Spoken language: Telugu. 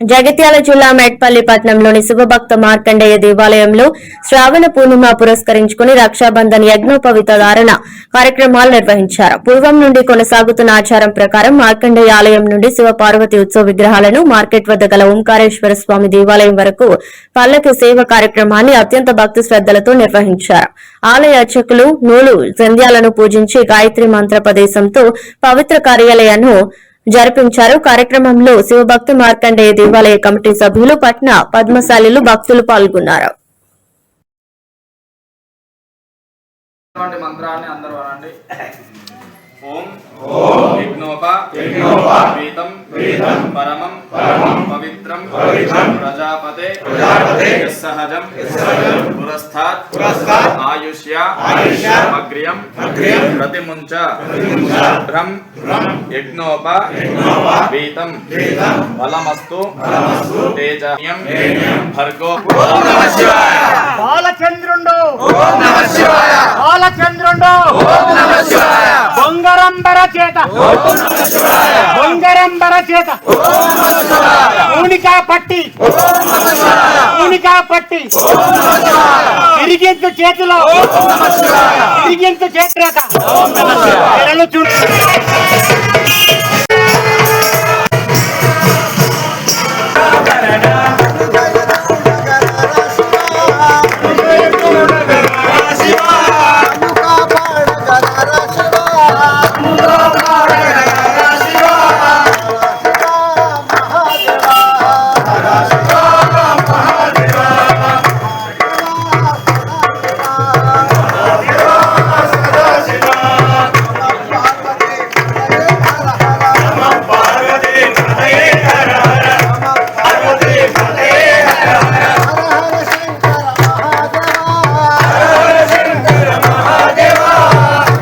జగిత్యాల జిల్లా మేడ్పల్లి పట్టణంలోని శివభక్త మార్కండేయ దేవాలయంలో శ్రావణ పూర్ణిమ పురస్కరించుకుని రక్షాబంధన్ యజ్ఞోపవిత ధారణ కార్యక్రమాలు నిర్వహించారు. పూర్వం నుండి కొనసాగుతున్న ఆచారం ప్రకారం మార్కండేయ ఆలయం నుండి శివపార్వతి ఉత్సవ విగ్రహాలను మార్కెట్ వద్ద గల ఓంకారేశ్వర స్వామి దేవాలయం వరకు పల్లకి సేవ కార్యక్రమాన్ని అత్యంత భక్తి శ్రద్దలతో నిర్వహించారు. ఆలయ అర్చకులు నూలు జంధ్యాలను పూజించి గాయత్రి మంత్ర ప్రదేశంతో పవిత్ర కార్యాలయాన్ని జరిపించారు. కార్యక్రమంలో శివభక్తి మార్కండేయ దేవాలయ కమిటీ సభ్యులు పట్న పద్మశాలిలు భక్తులు పాల్గొన్నారు. మంత్రాన్ని అందరూ అనండి. ఓం. విఘ్నోప. విఘ్నోప. వీతం పరమం. పవిత్రం ప్రజాపతే సహజం పురస్థాత్ ఆయుష్య అగ్ర్యం ప్రతిముంచ భ్రం యజ్ఞోప వీతం బలమస్తు తేజయం భర్గో బాలచంద్రుండు బాలచంద్రుండు బొంగరంబర చేత బొంగరంబర చేత ఊనికా పట్టి. పట్టి తిరిగించు చేతిలో. తిరిగించు చేతిరేక. ఎడలు చూడు.